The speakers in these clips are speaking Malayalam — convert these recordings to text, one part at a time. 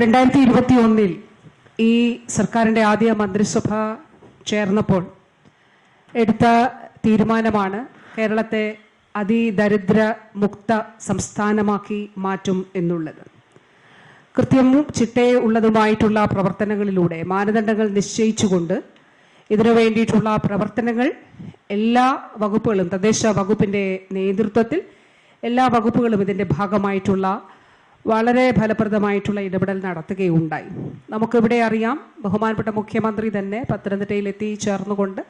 രണ്ടായിരത്തി ഇരുപത്തി ഒന്നിൽ ഈ സർക്കാരിന്റെ ആദ്യ മന്ത്രിസഭ ചേർന്നപ്പോൾ എടുത്ത തീരുമാനമാണ് കേരളത്തെ അതിദരിദ്ര മുക്ത സംസ്ഥാനമാക്കി മാറ്റും എന്നുള്ളത്. കൃത്യവും ചിട്ടയുള്ളതുമായിട്ടുള്ള പ്രവർത്തനങ്ങളിലൂടെ മാനദണ്ഡങ്ങൾ നിശ്ചയിച്ചുകൊണ്ട് ഇതിനു വേണ്ടിയിട്ടുള്ള പ്രവർത്തനങ്ങൾ എല്ലാ വകുപ്പുകളും തദ്ദേശ വകുപ്പിന്റെ നേതൃത്വത്തിൽ എല്ലാ വകുപ്പുകളും ഇതിന്റെ ഭാഗമായിട്ടുള്ള വളരെ ഫലപ്രദമായിട്ടുള്ള ഇടപെടൽ നടത്തുകയുണ്ടായി. നമുക്കിവിടെ അറിയാം ബഹുമാനപ്പെട്ട മുഖ്യമന്ത്രി തന്നെ പത്തനംതിട്ടയിൽ എത്തിച്ചേർന്നുകൊണ്ട്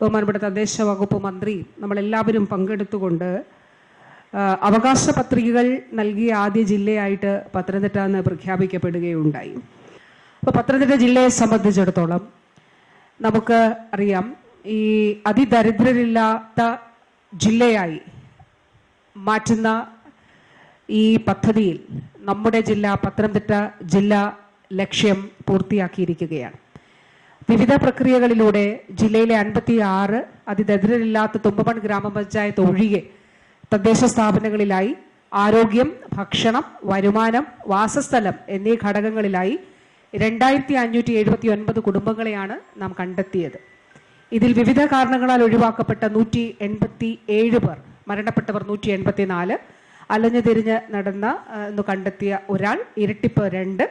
ബഹുമാനപ്പെട്ട തദ്ദേശ വകുപ്പ് മന്ത്രി നമ്മളെല്ലാവരും പങ്കെടുത്തുകൊണ്ട് അവകാശ പത്രികകൾ നൽകിയ ആദ്യ ജില്ലയായിട്ട് പത്തനംതിട്ട എന്ന് പ്രഖ്യാപിക്കപ്പെടുകയുണ്ടായി. അപ്പോൾ പത്തനംതിട്ട ജില്ലയെ സംബന്ധിച്ചിടത്തോളം നമുക്ക് അറിയാം ഈ അതിദരിദ്രരില്ലാത്ത ജില്ലയായി മാറ്റുന്ന ഈ പദ്ധതിയിൽ നമ്മുടെ ജില്ല പത്തനംതിട്ട ജില്ല ലക്ഷ്യം പൂർത്തിയാക്കിയിരിക്കുകയാണ്. വിവിധ പ്രക്രിയകളിലൂടെ ജില്ലയിലെ അൻപത്തി ആറ് അതിദരിദ്രരില്ലാത്ത തുമ്പമൺ ഗ്രാമപഞ്ചായത്ത് ഒഴികെ തദ്ദേശ സ്ഥാപനങ്ങളിലായി ആരോഗ്യം ഭക്ഷണം വരുമാനം വാസസ്ഥലം എന്നീ ഘടകങ്ങളിലായി രണ്ടായിരത്തി അഞ്ഞൂറ്റി എഴുപത്തി ഒൻപത് കുടുംബങ്ങളെയാണ് നാം കണ്ടെത്തിയത്. ഇതിൽ വിവിധ കാരണങ്ങളാൽ ഒഴിവാക്കപ്പെട്ട നൂറ്റി എൺപത്തി ഏഴ് പേർ മരണപ്പെട്ടവർ നൂറ്റി എൺപത്തി നാല് അലഞ്ഞു തിരിഞ്ഞ് നടന്ന എന്ന് കണ്ടെത്തിയ ഒരാൾ ഇരട്ടിപ്പ് രണ്ട്.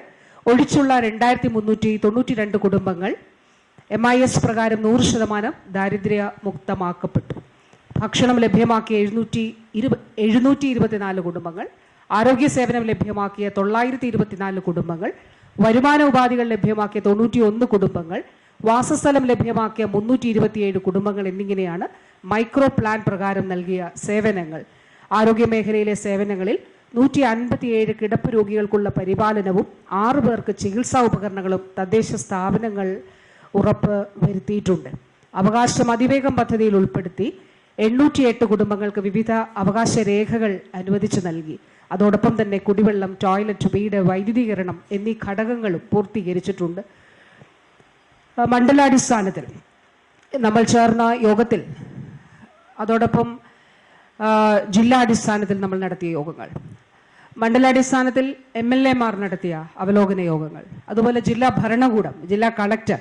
ഒഴിച്ചുള്ള രണ്ടായിരത്തി മുന്നൂറ്റി തൊണ്ണൂറ്റി രണ്ട് കുടുംബങ്ങൾ എം ഐ എസ് പ്രകാരം നൂറ് ശതമാനം ദാരിദ്ര്യ മുക്തമാക്കപ്പെട്ടു ഭക്ഷണം ലഭ്യമാക്കിയ എഴുന്നൂറ്റി ഇരുപ എഴുന്നൂറ്റി ഇരുപത്തിനാല് കുടുംബങ്ങൾ ആരോഗ്യ സേവനം ലഭ്യമാക്കിയ തൊള്ളായിരത്തി ഇരുപത്തിനാല് കുടുംബങ്ങൾ വരുമാന ഉപാധികൾ ലഭ്യമാക്കിയ തൊണ്ണൂറ്റി ഒന്ന് കുടുംബങ്ങൾ വാസസ്ഥലം ലഭ്യമാക്കിയ മുന്നൂറ്റി ഇരുപത്തിയേഴ് കുടുംബങ്ങൾ എന്നിങ്ങനെയാണ് മൈക്രോ പ്ലാൻ പ്രകാരം നൽകിയ സേവനങ്ങൾ. ആരോഗ്യ മേഖലയിലെ സേവനങ്ങളിൽ നൂറ്റി അൻപത്തിയേഴ് കിടപ്പ് രോഗികൾക്കുള്ള പരിപാലനവും ആറു പേർക്ക് ചികിത്സാ ഉപകരണങ്ങളും തദ്ദേശ സ്ഥാപനങ്ങൾ ഉറപ്പ് വരുത്തിയിട്ടുണ്ട്. അവകാശം അതിവേഗം പദ്ധതിയിൽ ഉൾപ്പെടുത്തി എണ്ണൂറ്റിയെട്ട് കുടുംബങ്ങൾക്ക് വിവിധ അവകാശ രേഖകൾ അനുവദിച്ചു നൽകി. അതോടൊപ്പം തന്നെ കുടിവെള്ളം ടോയ്ലറ്റ് വീട് വൈദ്യുതീകരണം എന്നീ ഘടകങ്ങളും പൂർത്തീകരിച്ചിട്ടുണ്ട്. മണ്ഡലാടിസ്ഥാനത്തിൽ നമ്മൾ ചേർന്ന യോഗത്തിൽ അതോടൊപ്പം ജില്ലാടിസ്ഥാനത്തിൽ നമ്മൾ നടത്തിയ യോഗങ്ങൾ. മണ്ഡലാടിസ്ഥാനത്തിൽ എം എൽ എമാർ നടത്തിയ അവലോകന യോഗങ്ങൾ. അതുപോലെ ജില്ലാ ഭരണകൂടം ജില്ലാ കളക്ടർ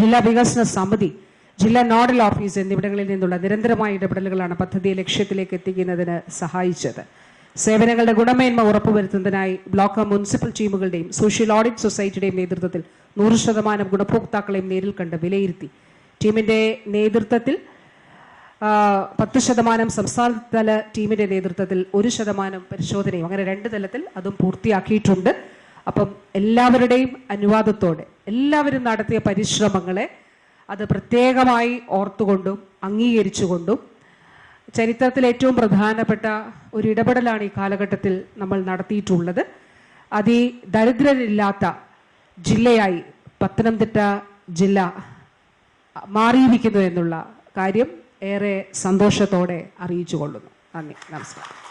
ജില്ലാ വികസന സമിതി ജില്ലാ നോഡൽ ഓഫീസ് എന്നിവിടങ്ങളിൽ നിന്നുള്ള നിരന്തരമായ ഇടപെടലുകളാണ് പദ്ധതി ലക്ഷ്യത്തിലേക്ക് എത്തിക്കുന്നതിന് സഹായിച്ചത്. സേവനങ്ങളുടെ ഗുണമേന്മ ഉറപ്പുവരുത്തുന്നതിനായി ബ്ലോക്ക് മുനിസിപ്പൽ ടീമുകളുടെയും സോഷ്യൽ ഓഡിറ്റ് സൊസൈറ്റിയുടെയും നേതൃത്വത്തിൽ നൂറ് ശതമാനം ഗുണഭോക്താക്കളെയും നേരിൽ കണ്ട് വിലയിരുത്തി. ടീമിന്റെ നേതൃത്വത്തിൽ പത്ത് ശതമാനം സംസ്ഥാനതല ടീമിന്റെ നേതൃത്വത്തിൽ ഒരു ശതമാനം പരിശോധനയും. അങ്ങനെ രണ്ട് തലത്തിൽ അതും പൂർത്തിയാക്കിയിട്ടുണ്ട്. അപ്പം എല്ലാവരുടെയും അനുവാദത്തോടെ എല്ലാവരും നടത്തിയ പരിശ്രമങ്ങളെ അത് പ്രത്യേകമായി ഓർത്തുകൊണ്ടും അംഗീകരിച്ചുകൊണ്ടും ചരിത്രത്തിൽ ഏറ്റവും പ്രധാനപ്പെട്ട ഒരു ഇടപെടലാണ് ഈ കാലഘട്ടത്തിൽ നമ്മൾ നടത്തിയിട്ടുള്ളത്. അതി ദരിദ്രരില്ലാത്ത ജില്ലയായി പത്തനംതിട്ട ജില്ല മാറിയിരിക്കുന്നു എന്നുള്ള കാര്യം ഏറെ സന്തോഷത്തോടെ അറിയിച്ചു കൊള്ളുന്നു നന്ദി. നമസ്കാരം.